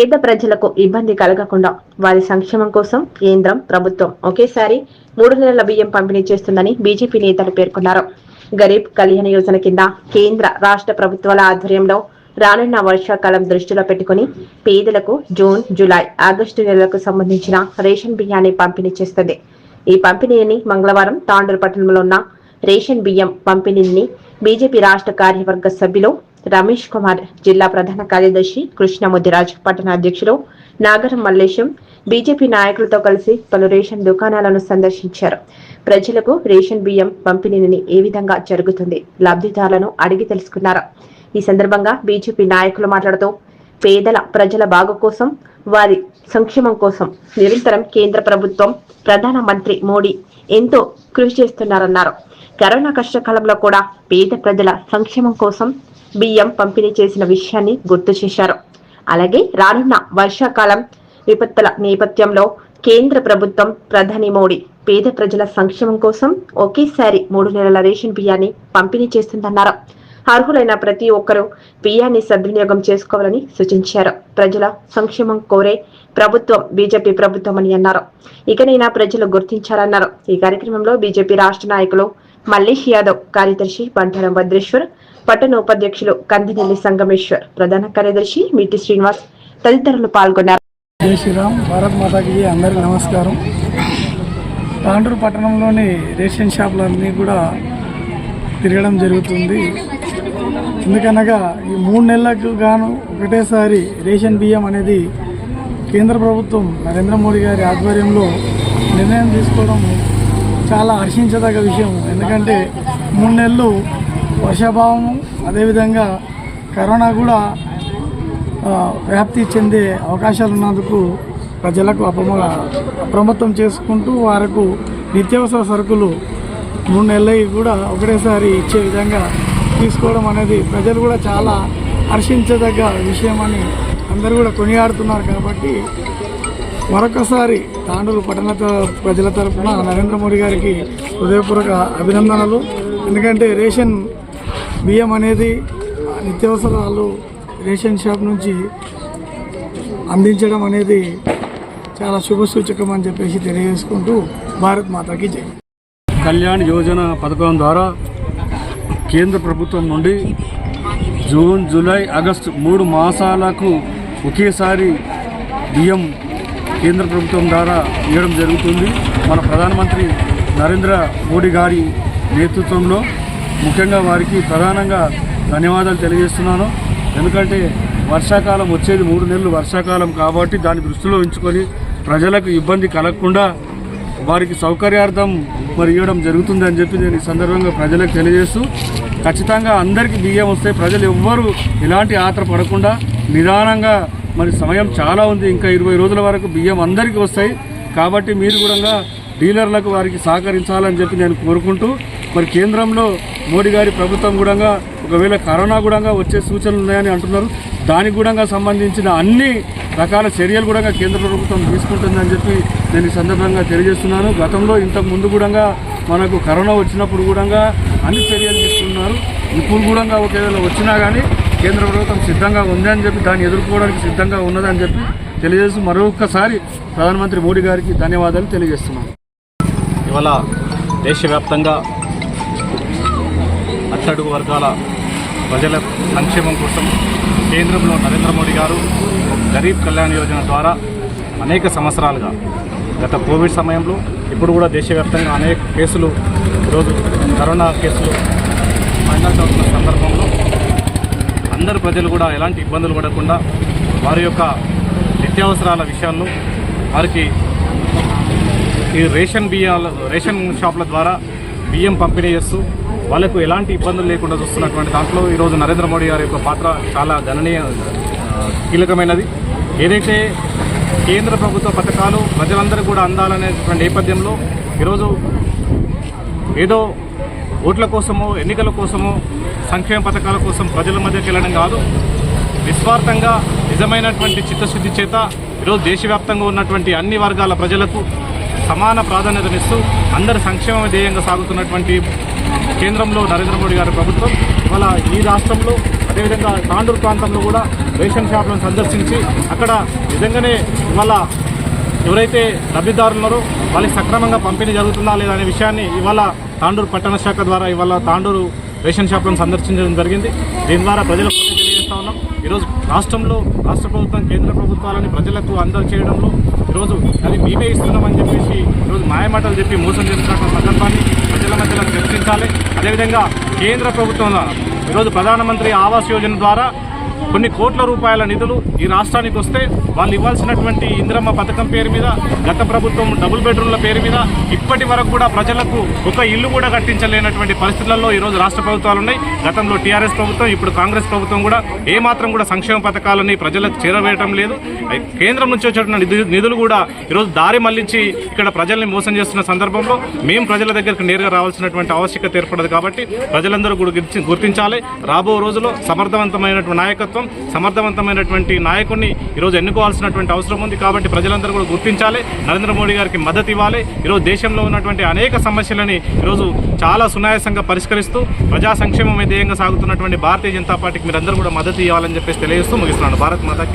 పేద ప్రజలకు ఇబ్బంది కలగకుండా వారి సంక్షేమం కోసం కేంద్రం ప్రభుత్వం ఒకేసారి మూడు నెలల బియ్యం పంపిణీ చేస్తుందని బీజేపీ నేతలు పేర్కొన్నారు. గరీబ్ కళ్యాణ యోజన కింద కేంద్ర రాష్ట్ర ప్రభుత్వాల ఆధ్వర్యంలో రానున్న వర్షాకాలం దృష్టిలో పెట్టుకుని పేదలకు జూన్ జూలై ఆగస్టు నెలలకు సంబంధించిన రేషన్ బియ్యాన్ని పంపిణీ చేస్తుంది. ఈ పంపిణీని మంగళవారం తాండూరు పట్టణంలో ఉన్న రేషన్ బియ్యం పంపిణీని బీజేపీ రాష్ట్ర కార్యవర్గ సభ్యులు రమేష్ కుమార్ జిల్లా ప్రధాన కార్యదర్శి కృష్ణముదిరాజ్ పట్టణ అధ్యక్షులు నాగరం మల్లేశం బీజేపీ నాయకులతో కలిసి పలు రేషన్ దుకాణాలను సందర్శించారు. ప్రజలకు రేషన్ బియ్యం పంపిణీని ఏ విధంగా జరుగుతుంది లబ్ధిదారులను అడిగి తెలుసుకున్నారు. ఈ సందర్భంగా బీజేపీ నాయకులు మాట్లాడుతూ పేదల ప్రజల బాగు కోసం వారి సంక్షేమం కోసం నిరంతరం కేంద్ర ప్రభుత్వం ప్రధాన మంత్రి మోడీ ఎంతో కృషి చేస్తున్నారన్నారు. కరోనా కష్టకాలంలో కూడా పేద ప్రజల సంక్షేమం కోసం బియ్యం పంపిణీ చేసిన విషయాన్ని గుర్తు చేశారు. అలాగే రానున్న వర్షాకాలం విపత్తుల నేపథ్యంలో కేంద్ర ప్రభుత్వం ప్రధాని మోడీ పేద ప్రజల సంక్షేమం కోసం ఒకేసారి మూడు నెలల రేషన్ బియ్యాన్ని పంపిణీ చేస్తుందన్నారు. అర్హులైన ప్రతి ఒక్కరూ బియ్యాన్ని సద్వినియోగం చేసుకోవాలని సూచించారు. ప్రజల సంక్షేమం కోరే ప్రభుత్వం బీజేపీ ప్రభుత్వం అని అన్నారు. ఇకనైనా ప్రజలు గుర్తించాలన్నారు. ఈ కార్యక్రమంలో బీజేపీ రాష్ట్ర నాయకులు మల్లేష్ యాదవ్ కార్యదర్శి బంటారం భద్రేశ్వర్ పట్టణ ఉపాధ్యక్షులు కందినెల్లి సంగమేశ్వర్ ప్రధాన కార్యదర్శి మిటి శ్రీనివాస్ తదితరులు పాల్గొన్నారు. జై శ్రీరామ్ భారత్ మాతాకి అందరికీ నమస్కారం. తాండూరు పట్టణంలోని రేషన్ షాపులన్నీ కూడా తిరగడం జరుగుతుంది. ఎందుకనగా ఈ మూడు నెలలకు గాను ఒకటేసారి రేషన్ బియ్యం అనేది కేంద్ర ప్రభుత్వం నరేంద్ర మోడీ గారి ఆధ్వర్యంలో నిర్ణయం తీసుకోవడం చాలా హర్షించదగ్గ విషయం. ఎందుకంటే మూడు నెలలు వర్షాభావము అదేవిధంగా కరోనా కూడా వ్యాప్తి చెందే అవకాశాలు ఉన్నందుకు ప్రజలకు అపమ అప్రమత్తం చేసుకుంటూ వారికి నిత్యావసర సరుకులు మూడు నెలలవి కూడా ఒకటేసారి ఇచ్చే విధంగా తీసుకోవడం అనేది ప్రజలు కూడా చాలా హర్షించదగ్గ విషయం అని అందరూ కూడా కొనియాడుతున్నారు కాబట్టి మరొకసారి తాండూరు పట్టణ ప్రజల తరఫున నరేంద్ర మోడీ గారికి హృదయపూర్వక అభినందనలు. ఎందుకంటే రేషన్ బియ్యం అనేది నిత్యావసరాలు రేషన్ షాప్ నుంచి అందించడం అనేది చాలా శుభసూచకం అని చెప్పేసి తెలియజేసుకుంటూ భారత్ మాతాకి జై. కళ్యాణ్ యోజన పథకం ద్వారా కేంద్ర ప్రభుత్వం నుండి జూన్ జూలై ఆగస్టు మూడు మాసాలకు ఒకేసారి బియ్యం కేంద్ర ప్రభుత్వం ద్వారా ఇవ్వడం జరుగుతుంది. మన ప్రధానమంత్రి నరేంద్ర మోడీ గారి నేతృత్వంలో ముఖ్యంగా వారికి ప్రధానంగా ధన్యవాదాలు తెలియజేస్తున్నాను. ఎందుకంటే వర్షాకాలం వచ్చేది మూడు నెలలు వర్షాకాలం కాబట్టి దాన్ని దృష్టిలో ఉంచుకొని ప్రజలకు ఇబ్బంది కలగకుండా వారికి సౌకర్యార్థం మరి ఇవ్వడం జరుగుతుందని చెప్పి నేను ఈ సందర్భంగా ప్రజలకు తెలియజేస్తూ ఖచ్చితంగా అందరికీ బియ్యం వస్తే ప్రజలు ఎవ్వరూ ఎలాంటి ఆత్ర పడకుండా నిదానంగా మరి సమయం చాలా ఉంది. ఇంకా ఇరవై రోజుల వరకు బియ్యం అందరికీ వస్తాయి. కాబట్టి మీరు కూడా డీలర్లకు వారికి సహకరించాలని చెప్పి నేను కోరుకుంటూ మరి కేంద్రంలో మోడీ గారి ప్రభుత్వం కూడా ఒకవేళ కరోనా కూడా వచ్చే సూచనలు ఉన్నాయని అంటున్నారు. దానికి కూడా సంబంధించిన అన్ని రకాల చర్యలు కూడా కేంద్ర ప్రభుత్వం తీసుకుంటుందని చెప్పి నేను ఈ సందర్భంగా తెలియజేస్తున్నాను. గతంలో ఇంతకు ముందు కూడా మనకు కరోనా వచ్చినప్పుడు కూడా అన్ని చర్యలు తీసుకున్నారు. ఇప్పుడు కూడా ఒకవేళ వచ్చినా కానీ కేంద్ర ప్రభుత్వం సిద్ధంగా ఉందని చెప్పి దాన్ని ఎదుర్కోవడానికి సిద్ధంగా ఉన్నదని చెప్పి తెలియజేస్తూ మరొకసారి ప్రధానమంత్రి మోడీ గారికి ధన్యవాదాలు తెలియజేస్తున్నాను ఇవాళ దేశవ్యాప్తంగా అట్టడుగు వర్గాల ప్రజల సంక్షేమం కోసం కేంద్రంలో నరేంద్ర మోడీ గారు గరీబ్ కళ్యాణ్ యోజన ద్వారా అనేక సంవత్సరాలుగా గత కోవిడ్ సమయంలో ఇప్పుడు కూడా దేశవ్యాప్తంగా అనేక కేసులు ఈరోజు కరోనా కేసులు ఫైనల్ అవుతున్న సందర్భంలో అందరు ప్రజలు కూడా ఎలాంటి ఇబ్బందులు పడకుండా వారి యొక్క నిత్యావసరాల విషయాలను వారికి ఈ రేషన్ బియ్యాల రేషన్ షాపుల ద్వారా బియ్యం పంపిణీ చేస్తూ వాళ్ళకు ఎలాంటి ఇబ్బందులు లేకుండా చూస్తున్నటువంటి దాంట్లో ఈరోజు నరేంద్ర మోడీ గారి యొక్క పాత్ర చాలా గణనీయ కీలకమైనది. ఏదైతే కేంద్ర ప్రభుత్వ పథకాలు ప్రజలందరూ కూడా అందాలనేటువంటి నేపథ్యంలో ఈరోజు ఏదో ఓట్ల కోసమో ఎన్నికల కోసమో సంక్షేమ పథకాల కోసం ప్రజల మధ్యకి వెళ్ళడం కాదు నిస్వార్థంగా నిజమైనటువంటి చిత్తశుద్ధి చేత ఈరోజు దేశవ్యాప్తంగా ఉన్నటువంటి అన్ని వర్గాల ప్రజలకు సమాన ప్రాధాన్యతనిస్తూ అందరి సంక్షేమ ధ్యేయంగా సాగుతున్నటువంటి కేంద్రంలో నరేంద్ర మోడీ గారి ప్రభుత్వం ఇవాళ ఈ రాష్ట్రంలో అదేవిధంగా తాండూరు ప్రాంతంలో కూడా రేషన్ షాప్లను సందర్శించి అక్కడ నిజంగానే ఇవాళ ఎవరైతే లబ్ధిదారులు ఉన్నారో వాళ్ళకి సక్రమంగా పంపిణీ జరుగుతుందా లేదా అనే విషయాన్ని ఇవాళ తాండూరు పట్టణ శాఖ ద్వారా ఇవాళ తాండూరు రేషన్ షాప్లను సందర్శించడం జరిగింది. దీని ద్వారా ప్రజలకు తెలియజేస్తా ఉన్నాం. ఈరోజు రాష్ట్రంలో రాష్ట్ర ప్రభుత్వం కేంద్ర ప్రభుత్వాలని ప్రజలకు అందజేయడంలో చేయడంలో ఈరోజు అది మేమే ఇస్తున్నామని చెప్పేసి ఈరోజు మాయమాటలు చెప్పి మోసం చేస్తున్నటువంటి సందర్భాన్ని ప్రజల మధ్యలో చర్చించాలి. అదేవిధంగా కేంద్ర ప్రభుత్వం ద్వారా ఈరోజు ప్రధానమంత్రి ఆవాస్ యోజన ద్వారా కొన్ని కోట్ల రూపాయల నిధులు ఈ రాష్ట్రానికి వస్తే వాళ్ళు ఇవ్వాల్సినటువంటి ఇందిరమ్మ పథకం పేరు మీద గత ప్రభుత్వం డబుల్ బెడ్రూమ్ల పేరు మీద ఇప్పటి వరకు కూడా ప్రజలకు ఒక ఇల్లు కూడా కట్టించలేనటువంటి పరిస్థితులలో ఈరోజు రాష్ట్ర ప్రభుత్వాలు ఉన్నాయి. గతంలో టీఆర్ఎస్ ప్రభుత్వం ఇప్పుడు కాంగ్రెస్ ప్రభుత్వం కూడా ఏమాత్రం కూడా సంక్షేమ పథకాలని ప్రజలకు చేరవేయటం లేదు. కేంద్రం నుంచి వచ్చేటువంటి నిధు- నిధులు కూడా ఈరోజు దారి మళ్ళించి ఇక్కడ ప్రజల్ని మోసం చేస్తున్న సందర్భంలో మేము ప్రజల దగ్గరకు నేరుగా రావాల్సినటువంటి ఆవశ్యకత ఏర్పడదు కాబట్టి ప్రజలందరూ కూడా గుర్తించాలి. రాబో రోజుల్లో సమర్థవంతమైనటువంటి నాయకత్వం సమర్థవంతమైనటువంటి నాయకుడిని ఈరోజు ఎన్నుకోవాల్సినటువంటి అవసరం ఉంది కాబట్టి ప్రజలందరూ కూడా గుర్తించాలి. నరేంద్ర మోడీ గారికి మద్దతు ఇవ్వాలి. ఈరోజు దేశంలో ఉన్నటువంటి అనేక సమస్యలని ఈరోజు చాలా సునాయాసంగా పరిష్కరిస్తూ ప్రజా సంక్షేమం ధ్యేయంగా సాగుతున్నటువంటి భారతీయ జనతా పార్టీకి మీరందరూ కూడా మద్దతు ఇవ్వాలని చెప్పేసి తెలియజేస్తూ ముగిస్తున్నాను. భారత్ మాతాకి